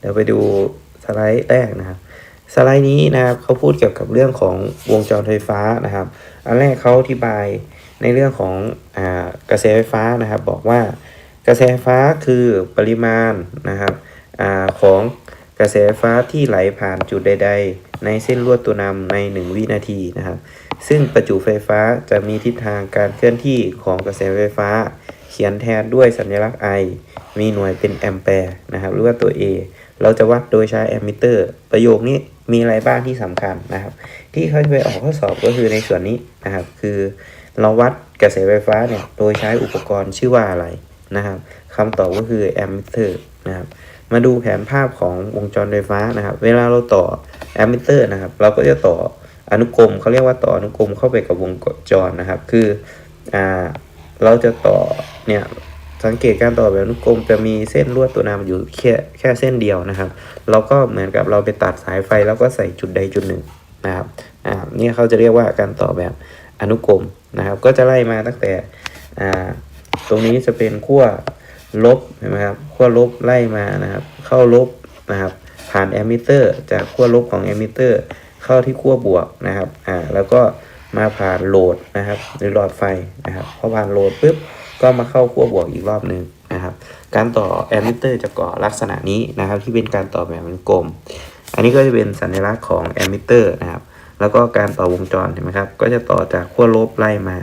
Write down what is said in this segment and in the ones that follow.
เดี๋ยวไปดูสไลด์แรกนะครับ สไลด์นี้นะครับเขาพูดเกี่ยวกับเรื่องของวงจรไฟฟ้านะครับ อันแรกเขาอธิบายในเรื่องของอกระแสไฟฟ้านะครับ บอกว่ากระแสไฟฟ้าคือปริมาณนะครับอของกระแสไฟฟ้าที่ไหลผ่านจุดใด ๆ ในเส้นลวดตัวนำใน 1 วินาทีนะครับ ซึ่งประจุไฟฟ้าจะมีทิศทางการเคลื่อนที่ของกระแสไฟฟ้า เขียนแทนด้วยสัญลักษณ์ I มีหน่วยเป็นแอมแปร์นะครับหรือว่าตัว A เราจะวัดโดยใช้แอมมิเตอร์ประโยคนี้มีอะไรบ้างที่สำคัญนะครับ ที่เขาจะไปออกข้อสอบก็คือในส่วนนี้นะครับ คือเราวัดกระแสไฟฟ้าเนี่ยโดยใช้อุปกรณ์ชื่อว่าอะไรนะครับคำตอบก็คือแอมมิเตอร์นะครับมาดูแผนภาพของวงจรไฟฟ้านะครับ เวลาเราต่อแอมมิเตอร์นะครับ เราก็จะต่ออนุกรมเขาเรียกว่าต่ออนุกรมเข้าไปกับวงจรนะครับ คืออ่าเราจะต่อเนี่ย สังเกตการต่อแบบอนุกรมจะมีเส้นลวดตัวนำอยู่แค่แค่เส้นเดียวนะครับเราก็เหมือนกับเราไปตัดสายไฟแล้วก็ใส่จุดใดจุดหนึ่งนะครับอ่านี่เขาจะเรียกว่าการต่อแบบอนุกรมนะครับ ก็จะไล่มาตั้งแต่อ่าตรงนี้จะเป็นขั้วลบเห็นไหมครับขั้วลบไล่มานะครับ เข้าลบนะครับ ผ่านแอมมิเตอร์ จากขั้วลบของแอมมิเตอร์ เข้าที่ขั้วบวกนะครับอ่าแล้วก็มาผ่านโหลดนะครับ หรือหลอดไฟนะครับพอผ่านโหลดปุ๊บ ก็มาเข้าขั้วบวกอีกรอบหนึ่งนะครับ การต่อแอมมิเตอร์จะก่อลักษณะนี้นะครับ ที่เป็นการต่อแบบวงกลม อันนี้ก็จะเป็นสัญลักษณ์ของแอมมิเตอร์นะครับ แล้วก็การต่อวงจรเห็นไหมครับ ก็จะต่อจากขั้วลบไล่มา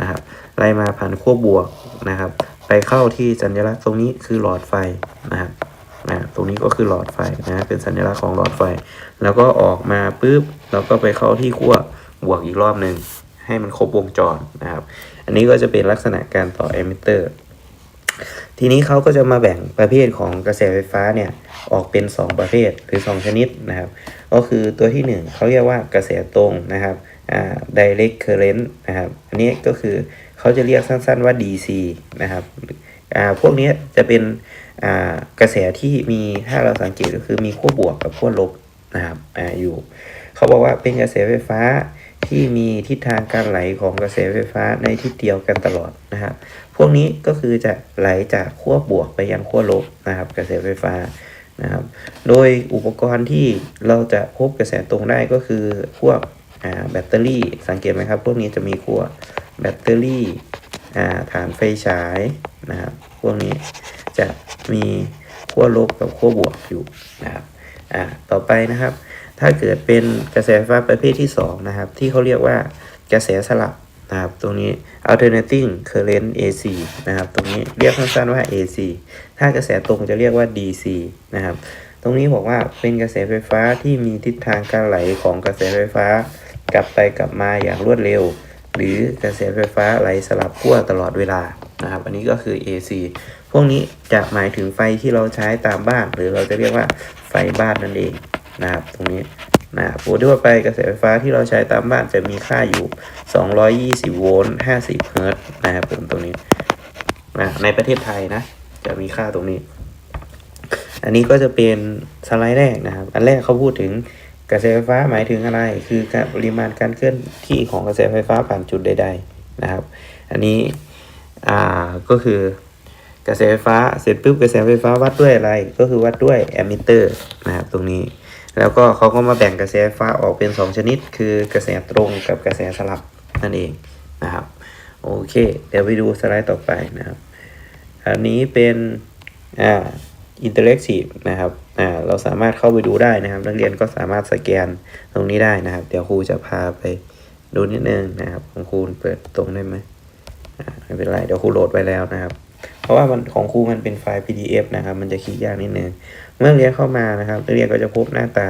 นะครับ ไล่มาผ่านขั้วบวกนะครับ ไปเข้าที่สัญลักษณ์ตรงนี้คือหลอดไฟนะครับนะตรงนี้ก็คือหลอดไฟนะเป็นสัญลักษณ์ของหลอดไฟ แล้วก็ออกมาปุ๊บเราก็ไปเข้าที่ขั้วบวกอีกรอบหนึ่ง ให้มันครบวงจรนะครับ อันนี้ก็จะเป็นลักษณะการต่อเอมิเตอร์ ทีนี้เขาก็จะมาแบ่งประเภทของกระแสไฟฟ้าเนี่ยออกเป็น 2 ประเภทหรือ 2 ชนิดนะครับ ก็คือตัวที่ 1เขาเรียกว่ากระแสตรงนะครับอ่า direct current นะครับ อันนี้ก็คือเขาจะเรียกสั้นๆว่า DC นะครับอ่าพวกนี้จะเป็นอ่ากระแสที่มีถ้าเราสังเกตก็คือมีขั้วบวกกับขั้วลบนะครับอ่าอยู่ เขาบอกว่าเป็นกระแสไฟฟ้า ที่มีทิศทางการไหลของกระแสไฟฟ้าในทิศเดียวกันตลอดนะครับ พวกนี้ก็คือจะไหลจากขั้วบวกไปยังขั้วลบนะครับ กระแสไฟฟ้านะครับ โดยอุปกรณ์ที่เราจะพบกระแสตรงได้ก็คือพวกแบตเตอรี่สังเกตไหมครับ พวกนี้จะมีขั้วแบตเตอรี่ฐานไฟฉายนะครับ พวกนี้จะมีขั้วลบกับขั้วบวกอยู่นะครับอ่าต่อไปนะครับ ถ้าเกิดเป็นกระแสไฟฟ้าประเภทที่ 2 นะครับ ที่เขาเรียกว่ากระแสสลับนะครับ ตรงนี้ alternating current AC นะครับ ตรงนี้เรียกสั้นๆว่า AC ถ้ากระแสตรงจะเรียกว่า DC นะครับ ตรงนี้บอกว่าเป็นกระแสไฟฟ้าที่มีทิศทางการไหลของกระแสไฟฟ้า กลับไปกลับมาอย่างรวดเร็ว หรือกระแสไฟฟ้าไหลสลับขั้วตลอดเวลานะครับ อันนี้ก็คือ AC พวกนี้จะหมายถึงไฟที่เราใช้ตามบ้าน หรือเราจะเรียกว่าไฟบ้านนั่นเอง นะครับตรงนี้นะครับโดยทั่วไปกระแสไฟฟ้าที่เราใช้ตามบ้านจะมีค่าอยู่ 220 โวลต์ 50 เฮิรตซ์นะครับผมตรงนี้นะในประเทศไทยนะ จะมีค่าตรงนี้ อันนี้ก็จะเป็นสไลด์แรกนะครับ อันแรกเขาพูดถึงกระแสไฟฟ้าหมายถึงอะไร คือการปริมาณการเคลื่อนที่ของกระแสไฟฟ้าผ่านจุดใด ๆนะครับ อันนี้อ่าก็คือกระแสไฟฟ้าเสร็จปุ๊บกระแสไฟฟ้าวัดด้วยอะไร ก็คือวัดด้วยแอมมิเตอร์นะครับตรงนี้ แล้วก็เขาก็มาแบ่งกระแสไฟฟ้าออกเป็น 2 ชนิด คือกระแสตรงกับกระแสสลับนั่นเองนะครับโอเคเดี๋ยวไปดูสไลด์ต่อไปนะครับอันนี้เป็นอ่าอินเตอร์แอคทีฟนะครับอ่าเราสามารถเข้าไปดูได้นะครับ นักเรียนก็สามารถสแกนตรงนี้ได้นะครับ เดี๋ยวครูจะพาไปดูนิดนึงนะครับของครูเปิดตรงได้ไหมอ่าไม่เป็นไรเดี๋ยวครูโหลดไว้แล้วนะครับ เพราะว่ามันของครูมันเป็นไฟล์ PDF นะครับ มันจะคลิกยากนิดนึง เมื่อเรียนเข้ามานะครับนักเรียนก็จะพบหน้าตา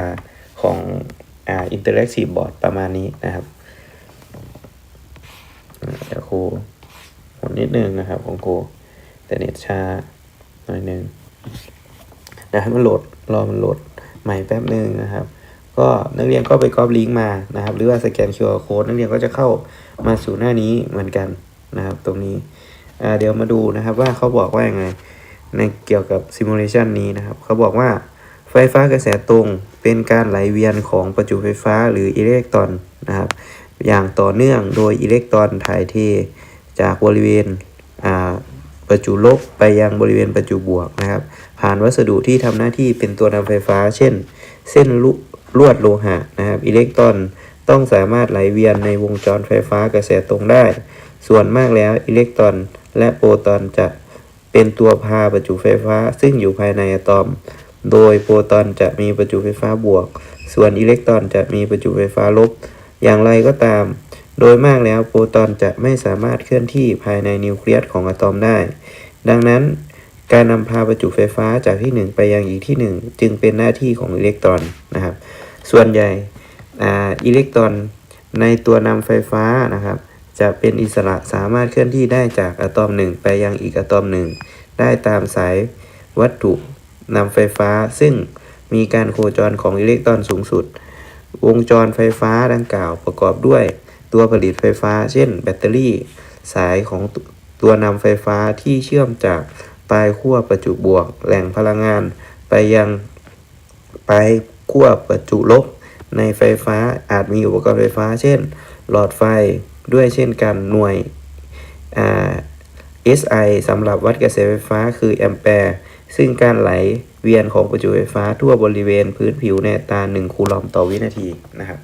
ของอ่าอินเตอร์แอคทีฟบอร์ดประมาณนี้นะครับเดี๋ยวครูหุนนิดนึงนะครับของครูแต่เน็ตช้าหน่อยนึงเดี๋ยวให้มันโหลดรอมันโหลดใหม่แป๊บนึงนะครับ ก็นักเรียนก็ไปก๊อปลิงก์มานะครับ หรือว่าสแกน QR code นักเรียนก็จะเข้ามาสู่หน้านี้เหมือนกันนะครับ ตรงนี้ เดี๋ยวมาดูนะครับว่าเขาบอกว่ายังไงในเกี่ยวกับซิมูเลชันนี้นะครับ เขาบอกว่าไฟฟ้ากระแสตรงเป็นการไหลเวียนของประจุไฟฟ้าหรืออิเล็กตรอนนะครับ อย่างต่อเนื่องโดยอิเล็กตรอนถ่ายเทจากบริเวณประจุลบไปยังบริเวณประจุบวกนะครับ ผ่านวัสดุที่ทำหน้าที่เป็นตัวนำไฟฟ้า เช่น เส้นลลวดโลหะนะครับ อิเล็กตรอนต้องสามารถไหลเวียนในวงจรไฟฟ้ากระแสตรงได้ ส่วนมากแล้วอิเล็กตรอน และโปรตอนจะเป็นตัวพาประจุไฟฟ้า ซึ่งอยู่ภายในอะตอม โดยโปรตอนจะมีประจุไฟฟ้าบวก ส่วนอิเล็กตรอนจะมีประจุไฟฟ้าลบ อย่างไรก็ตาม โดยมากแล้วโปรตอนจะไม่สามารถเคลื่อนที่ภายในนิวเคลียสของอะตอมได้ ดังนั้นการนำพาประจุไฟฟ้าจากที่หนึ่งไปยังอีกที่หนึ่งจึงเป็นหน้าที่ของอิเล็กตรอนนะครับ ส่วนใหญ่อิเล็กตรอนในตัวนำไฟฟ้านะครับ จะเป็นอิสระสามารถเคลื่อนที่ได้จากอะตอมหนึ่งไปยังอีกอะตอมหนึ่งได้ตามสายวัตถุนำไฟฟ้า ซึ่งมีการโคจรของอิเล็กตรอนสูงสุด วงจรไฟฟ้าดังกล่าวประกอบด้วยตัวผลิตไฟฟ้า เช่น แบตเตอรี่ สายของตตัวนำไฟฟ้าที่เชื่อมจากปลายขั้วประจุบวก แหล่งพลังงาน ไปยังปลายขั้วประจุลบ ในไฟฟ้าอาจมีอุปกรณ์ไฟฟ้า เช่น หลอดไฟ ด้วยเช่นกันหน่วย SI สำหรับวัดกระแสไฟฟ้าคือแอมแปร์ซึ่งการไหลเวียนของประจุไฟฟ้าทั่วบริเวณพื้นผิวในตา 1 คูลอมต่อวินาทีนะครับ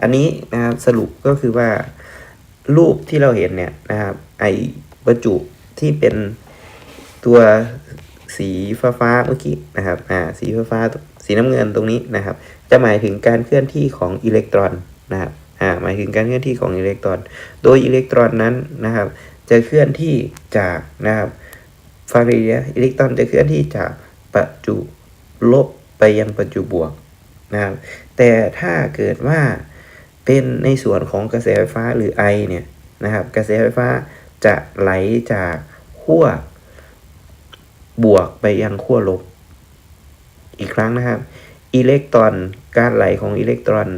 อันนี้นะครับสรุปก็คือว่ารูปที่เราเห็นเนี่ยนะครับไอประจุที่เป็นตัวสีฟ้าฟ้าๆเมื่อกี้นะครับอ่าสีฟ้าฟ้าๆสีน้ำเงินตรงนี้นะครับ จะหมายถึงการเคลื่อนที่ของอิเล็กตรอนนะครับ หมายถึงการเคลื่อนที่ของอิเล็กตรอน โดยอิเล็กตรอนนั้นนะครับ จะเคลื่อนที่จากนะครับฟังดีนะอิเล็กตรอนจะเคลื่อนที่จากประจุลบไปยังประจุบวกนะครับ แต่ถ้าเกิดว่าเป็นในส่วนของกระแสไฟฟ้าหรือไอเนี่ยนะครับ กระแสไฟฟ้าจะไหลจากขั้วบวกไปยังขั้วลบ อีกครั้งนะครับ อิเล็กตรอน การไหลของอิเล็กตรอน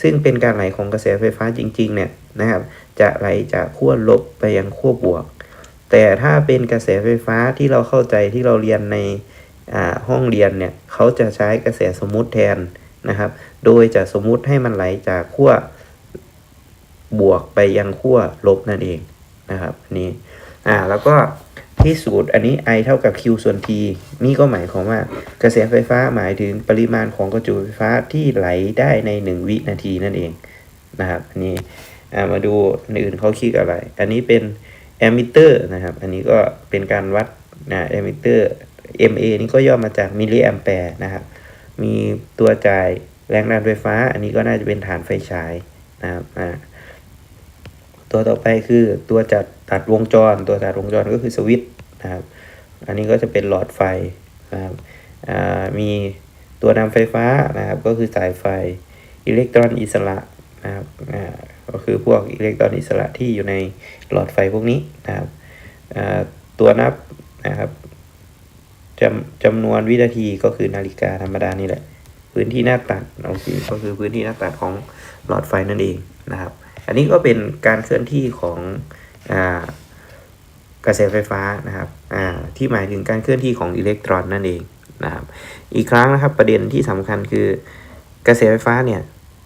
ซึ่งเป็นการไหลของกระแสไฟฟ้าจริงๆเนี่ยนะครับ จะไหลจากขั้วลบไปยังขั้วบวก แต่ถ้าเป็นกระแสไฟฟ้าที่เราเข้าใจที่เราเรียนในห้องเรียนเนี่ยเขาจะใช้กระแสสมมุติแทนนะครับ โดยจะสมมุติให้มันไหลจากขั้วบวกไปยังขั้วลบนั่นเองนะครับนนี้อ่าแล้วก็ ที่สูตรอันนี้ I เท่ากับ Q ส่วน T นี่ก็หมายความว่ากระแสไฟฟ้าหมายถึงปริมาณของกระจุไฟฟ้าที่ไหลได้ใน 1 วินาทีนั่นเองนะครับอันนี้ามาดูอันอื่นเขาคิดอะไร อันนี้เป็นแอมมิเตอร์นะครับ อันนี้ก็เป็นการวัดนะแอมมิเตอร์ MA นี่ก็ย่อมาจากมิลลิแอมแปร์นะครับ มีตัวจ่ายแรงดันไฟฟ้า อันนี้ก็น่าจะเป็นฐานไฟฉายนะครับอ่า ตัวต่อไปคือตัวจัดตัดวงจร ตัวตัดวงจรก็คือสวิตช์นะครับ อันนี้ก็จะเป็นหลอดไฟนะครับมีตัวนำไฟฟ้านะครับ ก็คือสายไฟอิเล็กตรอนอิสระนะครับก็คือพวกอิเล็กตรอนอิสระที่อยู่ในหลอดไฟพวกนี้นะครับตัวนับนะครับจำจำนวนวินาทีก็คือนาฬิกาธรรมดานี่แหละ พื้นที่หน้าตัดโอเคก็คือพื้นที่หน้าตัดของหลอดไฟนั่นเองนะครับ อันนี้ก็เป็นการเคลื่อนที่ของอกระแสไฟฟ้านะครับที่หมายถึงการเคลื่อนที่ของอิเล็กตรอนนั่นเองนะครับ อีกครั้งนะครับประเด็นที่สำคัญคือกระแสไฟฟ้าเนี่ย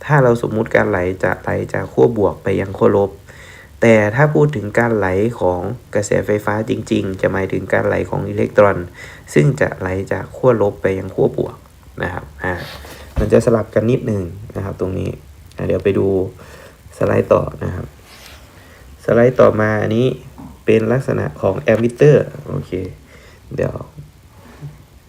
ถ้าเราสมมุติการไหลจะไหลจากขั้วบวกไปยังขั้วลบ แต่ถ้าพูดถึงการไหลของกระแสไฟฟ้าจริง ๆ จะหมายถึงการไหลของอิเล็กตรอน ซึ่งจะไหลจากขั้วลบไปยังขั้วบวกนะครับอ่ามันจะสลับกันนิดหนึ่งนะครับตรงนี้เดี๋ยวไปดู สไลด์ต่อนะครับ สไลด์ต่อมาอันนี้เป็นลักษณะของแอมมิเตอร์โอเค เดี๋ยว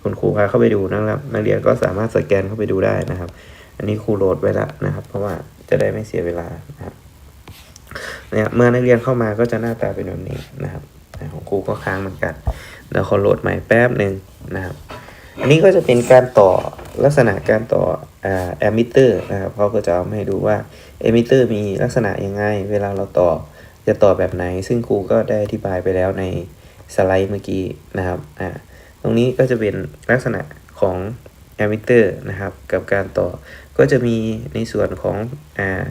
คุณครูพาเข้าไปดูนะครับ นักเรียนก็สามารถสแกนเข้าไปดูได้นะครับ อันนี้ครูโหลดไว้แล้วนะครับ เพราะว่าจะได้ไม่เสียเวลานะครับเนี่ยเมื่อนักเรียนเข้ามาก็จะหน้าตาเป็นแบบนี้นะครับของครูก็ค้างเหมือนกันเดี๋ยวขอโหลดใหม่แป๊บหนึ่งนะครับ อันนี้ก็จะเป็นการต่อลักษณะการต่อแอมมิเตอร์นะครับเขาก็จะเอามาให้ดูว่าแอมมิเตอร์มีลักษณะยังไง เวลาเราต่อจะต่อแบบไหน ซึ่งครูก็ได้อธิบายไปแล้วในสไลด์เมื่อกี้นะครับอ่าตรงนี้ก็จะเป็นลักษณะของแอมมิเตอร์นะครับกับการต่อก็จะมีในส่วนของอ่า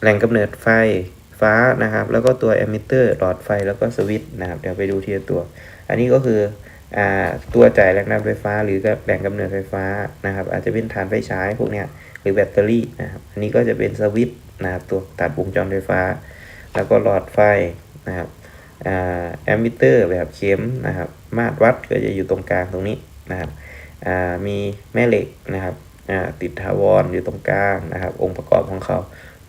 แหล่งกำเนิดไฟฟ้านะครับ แล้วก็ตัวแอมมิเตอร์หลอดไฟแล้วก็สวิตช์นะครับเดี๋ยวไปดูทีละตัว อันนี้ก็คือ ตัวจ่ายแรงดันไฟฟ้า หรือแหล่งกำเนิดไฟฟ้านะครับ อาจจะเป็นฐานไฟฉายพวกเนี้ยหรือแบตเตอรี่นะครับอันนี้ก็จะเป็นสวิตช์นะครับตัวตัดวงจรไฟฟ้า แล้วก็หลอดไฟนะครับแอมมิเตอร์แบบเข็มนะครับ มาตรวัดก็จะอยู่ตรงกลางตรงนี้นะครับมีแม่เหล็กนะครับติดถาวรอยู่ตรงกลางนะครับ องค์ประกอบของเขา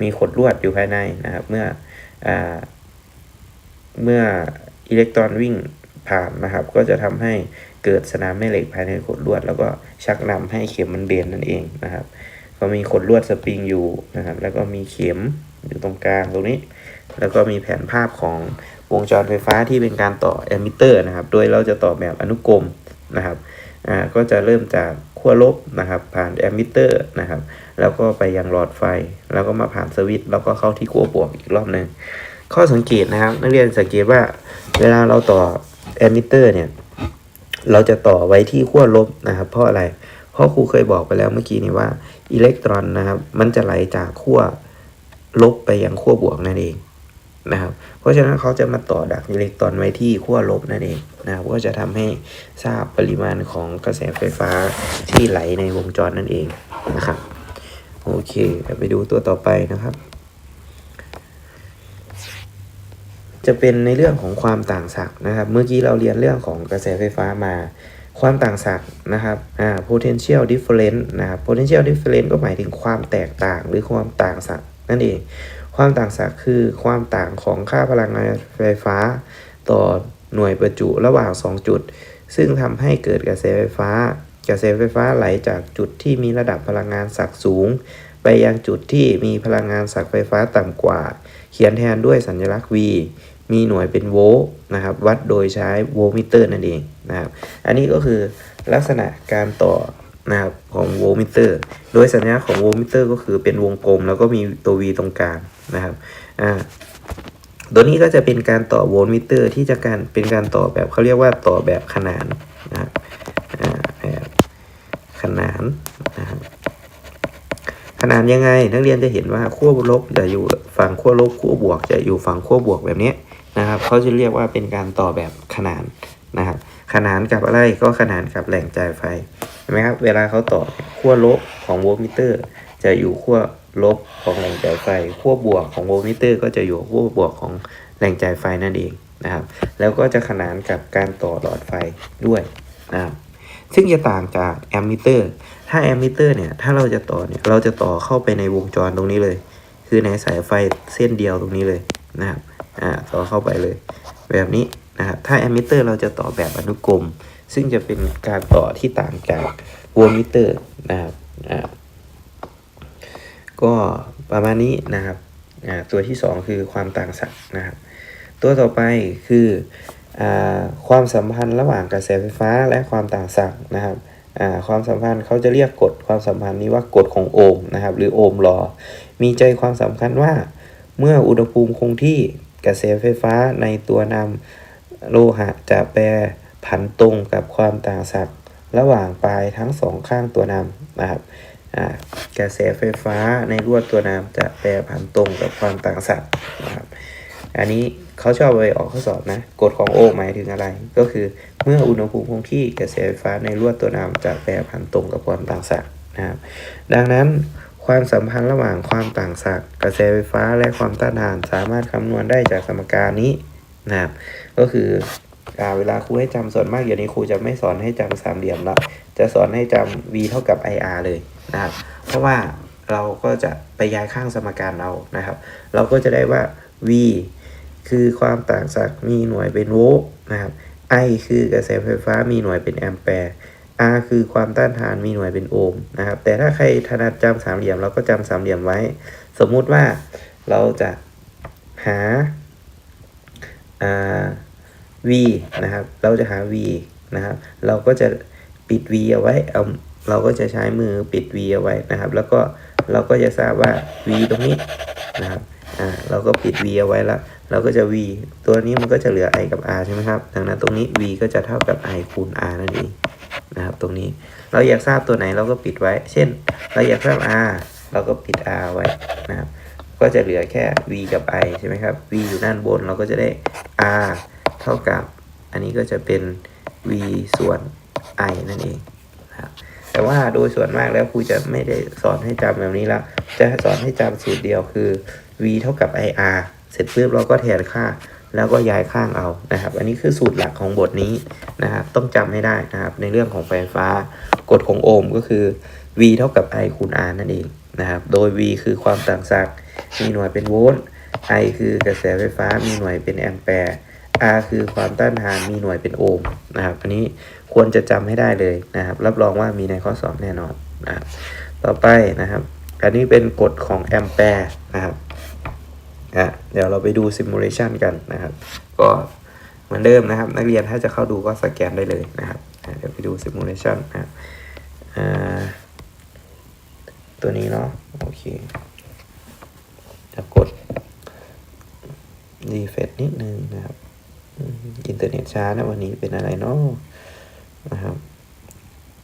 มีขดลวดอยู่ภายในนะครับ เมื่ออเมื่ออิเล็กตรอนวิ่ง ผ่านนะครับ ก็จะทำให้เกิดสนามแม่เหล็กภายในขดลวด แล้วก็ชักนำให้เข็มมันเบนนั่นเองนะครับ ก็มีขดลวดสปริงอยู่นะครับ แล้วก็มีเข็มอยู่ตรงกลางตรงนี้ แล้วก็มีแผนภาพของวงจรไฟฟ้าที่เป็นการต่อแอมมิเตอร์นะครับ โดยเราจะต่อแบบอนุกรมนะครับอ่าก็จะเริ่มจากขั้วลบนะครับผ่านแอมมิเตอร์นะครับแล้วก็ไปยังหลอดไฟ แล้วก็มาผ่านสวิตช์แล้วก็เข้าที่ขั้วบวกอีกรอบหนึ่งข้อสังเกตนะครับ นักเรียนสังเกตว่าเวลาเราต่อ แอมมิเตอร์เนี่ย เราจะต่อไว้ที่ขั้วลบนะครับ เพราะอะไร เพราะครูเคยบอกไปแล้วเมื่อกี้นี้ว่าอิเล็กตรอนนะครับ มันจะไหลจากขั้วลบไปยังขั้วบวกนั่นเองนะครับ เพราะฉะนั้นเขาจะมาต่อดักอิเล็กตรอนไว้ที่ขั้วลบนั่นเองนะครับก็จะทำให้ทราบปริมาณของกระแสไฟฟ้าที่ไหลในวงจรนั่นเองนะครับ โอเคไปดูตัวต่อไปนะครับ จะเป็นในเรื่องของความต่างศักย์นะครับ เมื่อกี้เราเรียนเรื่องของกระแสไฟฟ้ามา ความต่างศักย์นะครับอ่า potential difference นะครับ potential difference ก็หมายถึงความแตกต่างหรือความต่างศักย์นั่นเอง ความต่างศักย์คือความต่างของค่าพลังงานไฟฟ้า ต่อหน่วยประจุระหว่าง 2 จุด ซึ่งทำให้เกิดกระแสไฟฟ้ากระแสไฟฟ้าไหลจากจุดที่มีระดับพลังงานศักย์สูง ไปยังจุดที่มีพลังงานศักไฟฟ้าต่ำกว่า เขียนแทนด้วยสัญลักษณ์ V มีหน่วยเป็นโวลต์นะครับ วัดโดยใช้โวลต์มิเตอร์นั่นเองนะครับ อันนี้ก็คือลักษณะการต่อนะครับของโวลต์มิเตอร์ โดยสัญลักษณ์ของโวลต์มิเตอร์ก็คือเป็นวงกลม แล้วก็มีตัว V ตรงกลางนะครับ อ่า ตัวนี้ก็จะเป็นการต่อโวลต์มิเตอร์ที่จะการเป็นการต่อแบบเขาเรียกว่าต่อแบบขนานนะครับ อ่าแบบขนานนะครับ ขนานยังไงนักเรียนจะเห็นว่าขั้วลบจะอยู่ฝั่งขั้วลบขั้วบวกจะอยู่ฝั่งขั้วบวกแบบนี้นะครับเขาจะเรียกว่าเป็นการต่อแบบขนานนะครับขนานกับอะไรก็ขนานกับแหล่งจ่ายไฟเห็นไหมครับเวลาเขาต่อขั้วลบของโวลต์มิเตอร์ จะอยู่ขั้วลบของแหล่งจ่ายไฟขั้วบวกของโวลต์มิเตอร์ ก็จะอยู่ขั้วบวกของแหล่งจ่ายไฟนั่นเองนะครับ แล้วก็จะขนานกับการต่อหลอดไฟด้วยนะครับ ซึ่งจะต่างจากแอมมิเตอร์ ถ้าแอมมิเตอร์เนี่ย ถ้าเราจะต่อเนี่ย เราจะต่อเข้าไปในวงจรตรงนี้เลย คือในสายไฟเส้นเดียวตรงนี้เลยนะครับ อ่า ต่อเข้าไปเลย แบบนี้นะครับ ถ้าแอมมิเตอร์เราจะต่อแบบอนุกรม ซึ่งจะเป็นการต่อที่ต่างจากโวลต์มิเตอร์นะครับ อ่า ก็ประมาณนี้นะครับ อ่า ตัวที่สองคือความต่างศักย์นะครับ ตัวต่อไปคือ ความสัมพันธ์ระหว่างกระแสไฟฟ้าและความต่างศักย์นะครับความสัมพันธ์เขาจะเรียกกฎความสัมพันธ์นี้ว่ากฎของโอห์มนะครับ หรือโอห์มลอมีใจความสำคัญว่า เมื่ออุณหภูมิคงที่กระแสไฟฟ้าในตัวนำโลหะจะแปรผันตรงกับความต่างศักย์ระหว่างปลายทั้งสองข้างตัวนำนะครับกระแสไฟฟ้าในลวดตัวนำจะแปรผันตรงกับความต่างศักย์นะครับ อันนี้เขาชอบไปออกข้อสอบนะกฎของโอห์มหมายถึงอะไร ก็คือเมื่ออุณหภูมิคงที่กระแสไฟฟ้าในลวดตัวนำจะแปรผันตรงกับความต่างศักย์นะครับ ดังนั้นความสัมพันธ์ระหว่างความต่างศักย์กระแสไฟฟ้าและความต้านทานสามารถคำนวณได้จากสมการนี้นะครับก็คืออ่าเวลาครูให้จำส่วนมากเดี๋ยวนี้ครูจะไม่สอนให้จำสามเหลี่ยมละจะสอนให้จำ v เท่ากับ ir เลยนะครับ เพราะว่าเราก็จะไปย้ายข้างสมการเอานะครับ เราก็จะได้ว่า v คือความต่างศักย์มีหน่วยเป็นโวลต์นะครับ I คือกระแสไฟฟ้ามีหน่วยเป็นแอมแปร์ R คือความต้านทานมีหน่วยเป็นโอห์มนะครับ แต่ถ้าใครถนัดจำสามเหลี่ยมเราก็จำสามเหลี่ยมไว้ สมมุติว่าเราจะหาา v นะครับ เราจะหา v นะครับ เราก็จะปิด v เอาไว้เอาเราก็จะใช้มือปิด v เอาไว้นะครับ แล้วก็เราก็จะทราบว่า v ตรงนี้นะครับ อ่า เราก็ปิด v เอาไว้แล้ว เราก็จะ v ตัวนี้มันก็จะเหลือ i กับ r ใช่ไหมครับดังนั้นตรงนี้ v ก็จะเท่ากับ i คูณ r นั่นเองนะครับ ตรงนี้เราอยากทราบตัวไหนเราก็ปิดไว้ เช่น เราอยากทราบ r เราก็ปิด r ไว้นะครับ ก็จะเหลือแค่ v กับ i ใช่ไหมครับ v อยู่ด้านบนเราก็จะได้ r เท่ากับ อันนี้ก็จะเป็น v ส่วน i นั่นเองนะครับแต่ว่าโดยส่วนมากแล้วครูจะไม่ได้สอนให้จำแบบนี้ละจะสอนให้จำสูตรเดียวคือ v เท่ากับ ir เสร็จปุ๊บเราก็แทนค่าแล้วก็ย้ายข้างเอานะครับ อันนี้คือสูตรหลักของบทนี้นะครับ ต้องจำให้ได้นะครับ ในเรื่องของไฟฟ้ากฎของโอห์มก็คือ V เท่ากับ I คูณ R นั่นเองนะครับ โดย V คือความต่างศักย์มีหน่วยเป็นโวลต์ I คือกระแสไฟฟ้ามีหน่วยเป็นแอมแปร์ R คือความต้านทานมีหน่วยเป็นโอห์มนะครับ อันนี้ควรจะจำให้ได้เลยนะครับ รับรองว่ามีในข้อสอบแน่นอนนะครับ ต่อไปนะครับ อันนี้เป็นกฎของแอมแปร์นะครับ อะเดี๋ยวเราไปดูซิมูเลชันกันนะครับ ก็เหมือนเดิมนะครับ นักเรียนถ้าจะเข้าดูก็สแกนได้เลยนะครับอะเดี๋ยวไปดูซิมูเลชันนะตัวนี้เนาะโอเคจะกดรีเฟซนิดนึงนะครับอินเทอร์เน็ตช้านะวันนี้เป็นอะไรเนาะนะครับ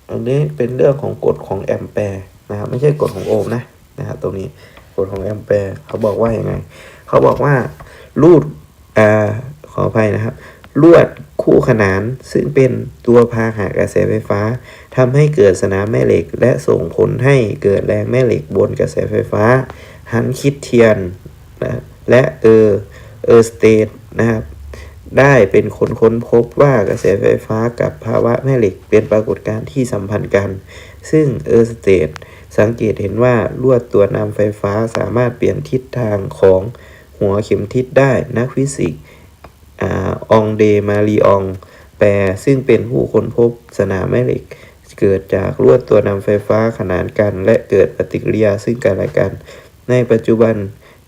อันนี้เป็นเรื่องของกฎของแอมแปร์นะครับ ไม่ใช่กฎของโอห์มนะนะครับตรงนี้กฎของแอมแปร์เขาบอกว่าอย่างไง เขาบอกว่ารูดอขออภัยนะครับ ลวดคู่ขนานซึ่งเป็นตัวพาหากระแสไฟฟ้าทำให้เกิดสนามแม่เหล็ก และส่งผลให้เกิดแรงแม่เหล็กบนกระแสไฟฟ้าฮันคิดเทียนนะและเออเออสเตทนะครับได้เป็นคนค้นพบว่ากระแสไฟฟ้ากับภาวะแม่เหล็กเป็นปรากฏการณ์ที่สัมพันธ์กัน ซึ่งเออร์สเตทสังเกตเห็นว่าลวดตัวนำไฟฟ้าสามารถเปลี่ยนทิศทางของ หัวเข็มทิศได้ นักฟิสิกส์อองเดมารีอง แปรซึ่งเป็นผู้ค้นพบสนามแม่เหล็ก เกิดจากลวดตัวนำไฟฟ้าขนานกัน และเกิดปฏิกิริยาซึ่งกันและกัน ในปัจจุบัน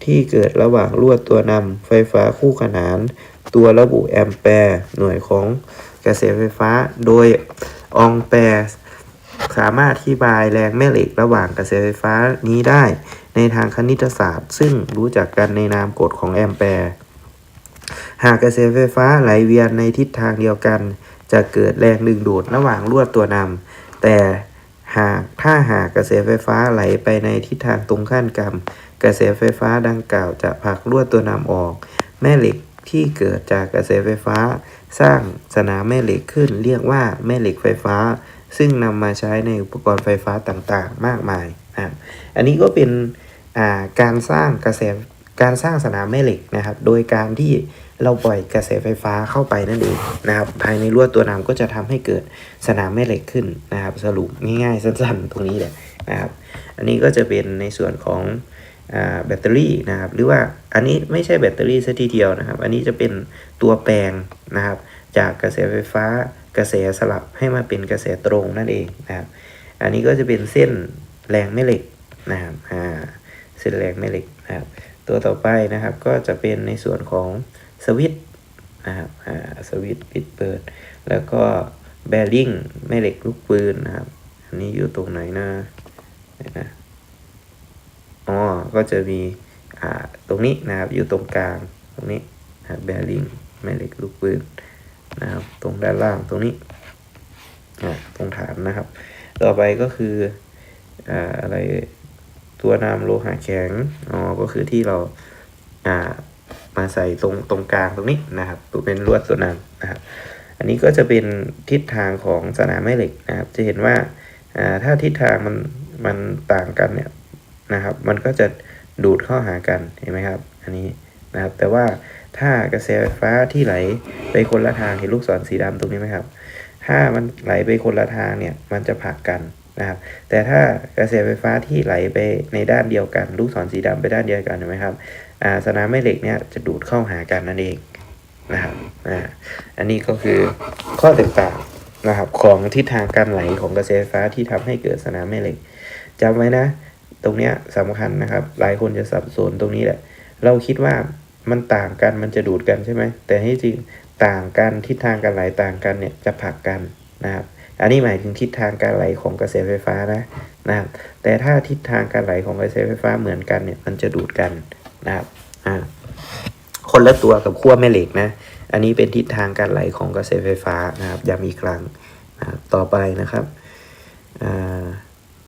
ที่เกิดระหว่างลวดตัวนำไฟฟ้าคู่ขนาน ตัวระบุแอมแปร์หน่วยของกระแสไฟฟ้า โดยองแปร์สามารถอธิบายแรงแม่เหล็กระหว่างกระแสไฟฟ้านี้ได้ ในทางคณิตศาสตร์ ซึ่งรู้จักกันในนามกฎของแอมแปร์ หากกระแสไฟฟ้าไหลเวียนในทิศทางเดียวกัน จะเกิดแรงดึงดูดระหว่างลวดตัวนำแต่หากถ้าหากกระแสไฟฟ้าไหลไปในทิศทางตรงข้ามกันกระแสไฟฟ้าดังกล่าวจะผลักลวดตัวนำออก แม่เหล็กที่เกิดจากกระแสไฟฟ้า สร้างสนามแม่เหล็กขึ้น เรียกว่าแม่เหล็กไฟฟ้า ซึ่งนำมาใช้ในอุปกรณ์ไฟฟ้าต่างๆ มากมายนะอันนี้ก็เป็น การสร้างกระแสการสร้างสนามแม่เหล็กนะครับ โดยการที่เราปล่อยกระแสไฟฟ้าเข้าไปนั่นเองนะครับภายในลวตัวน้ำก็จะทำให้เกิดสนามแม่เหล็กขึ้นนะครับ สรุปง่ายๆสั้นๆ ตรงนี้แหละนะครับ อันนี้ก็จะเป็นในส่วนของแบตเตอรี่นะครับ หรือว่าอันนี้ไม่ใช่แบตเตอรี่ซะทีเดียวนะครับ อันนี้จะเป็นตัวแปลงนะครับ จากกระแสไฟฟ้ากระแสสลับให้มาเป็นกระแสตรงนั่นเองนะครับ อันนี้ก็จะเป็นเส้นแรงแม่เหล็กนะครับอ่า นแรงแม่เหล็กนะครับ ตัวต่อไปนะครับก็จะเป็นในส่วนของสวิตนะครับสวิตปิดเปิด แล้วก็แบริ่งแม่เหล็กลูกปืนนะครับ อันนี้อยู่ตรงไหนนะเดี๋ยวนะอ๋อก็จะมีอ่าตรงนี้นะครับอยู่ตรงกลางตรงนี้นะแบริ่งแม่เหล็กลูกปืนนะครับ ตรงด้านล่างตรงนี้อ่าตรงฐานนะครับ ต่อไปก็คืออ่าอะไร ตัวนำโลหะแข็งอ๋อก็คือที่เราอ่ามาใส่ตรงตรงกลางตรงนี้นะครับตัวเป็นลวดตัวนำนะครับ อันนี้ก็จะเป็นทิศทางของสนามแม่เหล็กนะครับ จะเห็นว่าอ่าถ้าทิศทางมันมันต่างกันเนี่ยนะครับ มันก็จะดูดเข้าหากันเห็นไหมครับ อันนี้นะครับ แต่ว่าถ้ากระแสไฟฟ้าที่ไหลไปคนละทางเห็นลูกศรสีดำตรงนี้ไหมครับ ถ้ามันไหลไปคนละทางเนี่ยมันจะผลักกัน นะครับแต่ถ้ากระแสไฟฟ้าที่ไหลไปในด้านเดียวกัน ลูกศรสีดำไปด้านเดียวกันเห็นไหมครับสนามแม่เหล็กเนี่ยจะดูดเข้าหากันนั่นเองนะครับอันนี้ก็คือข้อแตกต่างนะครับของทิศทางการไหลของกระแสไฟฟ้าที่ทำให้เกิดสนามแม่เหล็กจำไว้นะ ตรงเนี้ยสำคัญนะครับ หลายคนจะสับสนตรงนี้แหละ เราคิดว่ามันต่างกันมันจะดูดกันใช่ไหมแต่ที่จริงต่างกันทิศทางการไหลต่างกันเนี่ยจะผลักกันนะครับ อันนี้หมายถึงทิศทางการไหลของกระแสไฟฟ้านะนะครับแต่ถ้าทิศทางการไหลของกระแสไฟฟ้าเหมือนกันเนี่ยมันจะดูดกันนะครับอ่าคนละตัวกับขั้วแม่เหล็กนะ อันนี้เป็นทิศทางการไหลของกระแสไฟฟ้านะครับย้ำอีกครั้งนะต่อไปนะครับอ่า